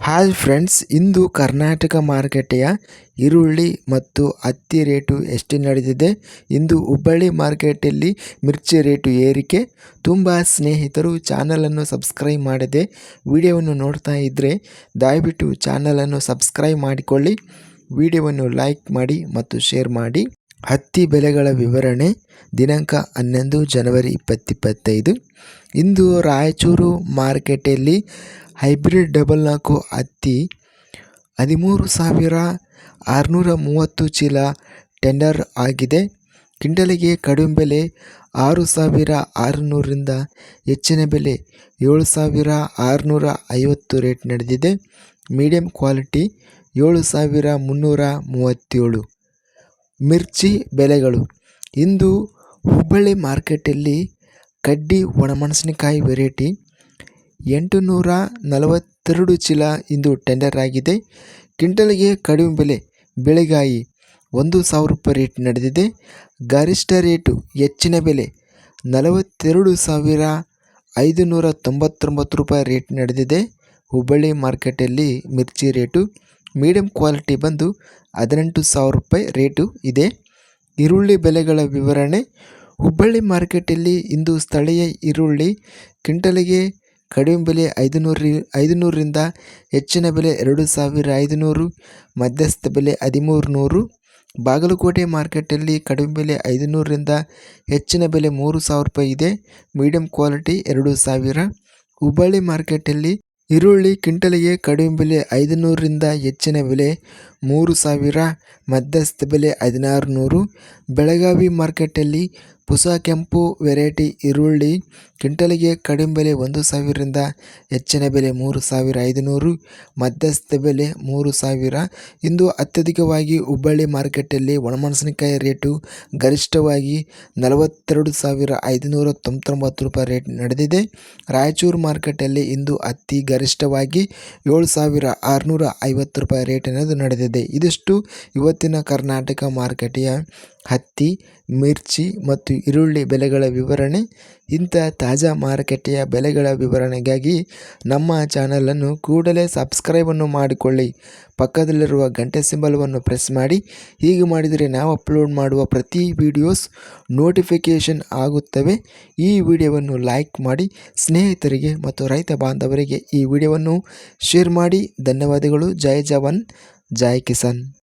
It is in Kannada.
ಹಾಯ್ ಫ್ರೆಂಡ್ಸ್, ಇಂದು ಕರ್ನಾಟಕ ಮಾರುಕಟ್ಟೆಯ ಈರುಳ್ಳಿ ಮತ್ತು ಹತ್ತಿ ರೇಟು ಎಷ್ಟು ನಡೆದಿದೆ? ಇಂದು ಹುಬ್ಬಳ್ಳಿ ಮಾರ್ಕೆಟಲ್ಲಿ ಮಿರ್ಚಿ ರೇಟು ಏರಿಕೆ. ತುಂಬ ಸ್ನೇಹಿತರು ಚಾನಲನ್ನು ಸಬ್ಸ್ಕ್ರೈಬ್ ಮಾಡದೆ ವಿಡಿಯೋವನ್ನು ನೋಡ್ತಾ ಇದ್ದರೆ ದಯವಿಟ್ಟು ಚಾನಲನ್ನು ಸಬ್ಸ್ಕ್ರೈಬ್ ಮಾಡಿಕೊಳ್ಳಿ. ವಿಡಿಯೋವನ್ನು ಲೈಕ್ ಮಾಡಿ ಮತ್ತು ಶೇರ್ ಮಾಡಿ. ಹತ್ತಿ ಬೆಲೆಗಳ ವಿವರಣೆ, ದಿನಾಂಕ ಹನ್ನೊಂದು ಜನವರಿ ಇಪ್ಪತ್ತಿಪ್ಪತ್ತೈದು ಇಂದು ರಾಯಚೂರು ಮಾರ್ಕೆಟಲ್ಲಿ ಹೈಬ್ರಿಡ್ ಡಬಲ್ ನಾಲ್ಕು ಹತ್ತಿ, ಹದಿಮೂರು ಸಾವಿರ ಆರುನೂರ ಮೂವತ್ತು ಚೀಲ ಟೆಂಡರ್ ಆಗಿದೆ. ಕಿಂಡಲಿಗೆ ಕಡಿಮೆ ಬೆಲೆ ಆರು ಸಾವಿರ ಆರುನೂರರಿಂದ ಹೆಚ್ಚಿನ ಬೆಲೆ ಏಳು ಸಾವಿರ ಆರುನೂರ ಐವತ್ತು ರೇಟ್ ನಡೆದಿದೆ. ಮೀಡಿಯಂ ಕ್ವಾಲಿಟಿ ಏಳು ಸಾವಿರ ಮುನ್ನೂರ ಮೂವತ್ತೇಳು. ಮಿರ್ಚಿ ಬೆಲೆಗಳು. ಇಂದು ಹುಬ್ಬಳ್ಳಿ ಮಾರ್ಕೆಟಲ್ಲಿ ಕಡ್ಡಿ ಒಣಮೆಣಸಿನಕಾಯಿ ವೆರೈಟಿ ಎಂಟು ನೂರ ನಲವತ್ತೆರಡು ಚೀಲ ಇಂದು ಟೆಂಡರ್ ಆಗಿದೆ. ಕ್ವಿಂಟಲ್ಗೆ ಕಡಿಮೆ ಬೆಲೆ, ಬೆಳೆಗಾಯಿ ಒಂದು ಸಾವಿರ ರೂಪಾಯಿ ರೇಟ್ ನಡೆದಿದೆ. ಗರಿಷ್ಠ ರೇಟು ಹೆಚ್ಚಿನ ಬೆಲೆ, ನಲವತ್ತೆರಡು ಸಾವಿರ ಐದು ನೂರ ತೊಂಬತ್ತೊಂಬತ್ತು ರೂಪಾಯಿ ರೇಟ್ ನಡೆದಿದೆ. ಹುಬ್ಬಳ್ಳಿ ಮಾರ್ಕೆಟಲ್ಲಿ ಮಿರ್ಚಿ ರೇಟು, ಮೀಡಿಯಂ ಕ್ವಾಲಿಟಿ ಬಂದು ಹದಿನೆಂಟು ಸಾವಿರ ರೂಪಾಯಿ ರೇಟು ಇದೆ. ಈರುಳ್ಳಿ ಬೆಲೆಗಳ ವಿವರಣೆ, ಹುಬ್ಬಳ್ಳಿ ಮಾರ್ಕೆಟಲ್ಲಿ ಇಂದು ಸ್ಥಳೀಯ ಈರುಳ್ಳಿ ಕ್ವಿಂಟಲಿಗೆ ಕಡಿಮೆ ಬೆಲೆ ಐದುನೂರು ಐದುನೂರರಿಂದ ಐದು ನೂರರಿಂದ ಹೆಚ್ಚಿನ ಬೆಲೆ ಎರಡು ಸಾವಿರ ಐದುನೂರು, ಮಧ್ಯಸ್ಥ ಬೆಲೆ ಹದಿಮೂರು ನೂರು ಬಾಗಲಕೋಟೆ ಮಾರ್ಕೆಟಲ್ಲಿ ಕಡಿಮೆ ಬೆಲೆ ಐದುನೂರರಿಂದ ಹೆಚ್ಚಿನ ಬೆಲೆ ಮೂರು ಸಾವಿರ ರೂಪಾಯಿ ಇದೆ. ಮೀಡಿಯಂ ಕ್ವಾಲಿಟಿ ಎರಡು ಸಾವಿರ. ಹುಬ್ಬಳ್ಳಿ ಮಾರ್ಕೆಟಲ್ಲಿ ಈರುಳ್ಳಿ ಕ್ವಿಂಟಲಿಗೆ ಕಡಿಮೆ ಬೆಲೆ ಐದುನೂರರಿಂದ ಹೆಚ್ಚಿನ ಬೆಲೆ ಮೂರು ಸಾವಿರ, ಮಧ್ಯಸ್ಥ ಬೆಲೆ ಹದಿನಾರು ನೂರು ಬೆಳಗಾವಿ ಮಾರ್ಕೆಟಲ್ಲಿ ಪುಸ ಕೆಂಪು ವೆರೈಟಿ ಈರುಳ್ಳಿ, ಕ್ವಿಂಟಲಿಗೆ ಕಡಿಮೆ ಬೆಲೆ ಒಂದು ಸಾವಿರದಿಂದ ಹೆಚ್ಚಿನ ಬೆಲೆ ಮೂರು ಸಾವಿರ ಐದುನೂರು. ಮಧ್ಯಸ್ಥ ಬೆಲೆ ಮೂರು ಸಾವಿರ. ಇಂದು ಅತ್ಯಧಿಕವಾಗಿ ಹುಬ್ಬಳ್ಳಿ ಮಾರ್ಕೆಟಲ್ಲಿ ಒಣಮೆಣಸಿನಕಾಯಿ ರೇಟು ಗರಿಷ್ಠವಾಗಿ ನಲವತ್ತೆರಡು ಸಾವಿರ ಐದುನೂರ ತೊಂಬತ್ತೊಂಬತ್ತು ರೂಪಾಯಿ ರೇಟ್ ನಡೆದಿದೆ. ರಾಯಚೂರು ಮಾರ್ಕೆಟಲ್ಲಿ ಇಂದು ಅತಿ ಗರಿಷ್ಠವಾಗಿ ಏಳು ಸಾವಿರ ಆರುನೂರ ಐವತ್ತು ರೂಪಾಯಿ ರೇಟ್ ಅನ್ನೋದು ನಡೆದಿದೆ. ಇದಿಷ್ಟು ಇವತ್ತಿನ ಕರ್ನಾಟಕ ಮಾರುಕಟ್ಟೆಯ ಹತ್ತಿ, ಮಿರ್ಚಿ ಮತ್ತು ಈರುಳ್ಳಿ ಬೆಲೆಗಳ ವಿವರಣೆ. ಇಂಥ ತಾಜಾ ಮಾರುಕಟ್ಟೆಯ ಬೆಲೆಗಳ ವಿವರಣೆಗಾಗಿ ನಮ್ಮ ಚಾನಲನ್ನು ಕೂಡಲೇ ಸಬ್ಸ್ಕ್ರೈಬನ್ನು ಮಾಡಿಕೊಳ್ಳಿ. ಪಕ್ಕದಲ್ಲಿರುವ ಗಂಟೆ ಸಿಂಬಲವನ್ನು ಪ್ರೆಸ್ ಮಾಡಿ. ಹೀಗೆ ಮಾಡಿದರೆ ನಾವು ಅಪ್ಲೋಡ್ ಮಾಡುವ ಪ್ರತಿ ವಿಡಿಯೋಸ್ ನೋಟಿಫಿಕೇಷನ್ ಆಗುತ್ತವೆ. ಈ ವಿಡಿಯೋವನ್ನು ಲೈಕ್ ಮಾಡಿ. ಸ್ನೇಹಿತರಿಗೆ ಮತ್ತು ರೈತ ಬಾಂಧವರಿಗೆ ಈ ವಿಡಿಯೋವನ್ನು ಶೇರ್ ಮಾಡಿ. ಧನ್ಯವಾದಗಳು. ಜೈ ಜವಾನ್. ಜೈ ಕಿಸಾನ್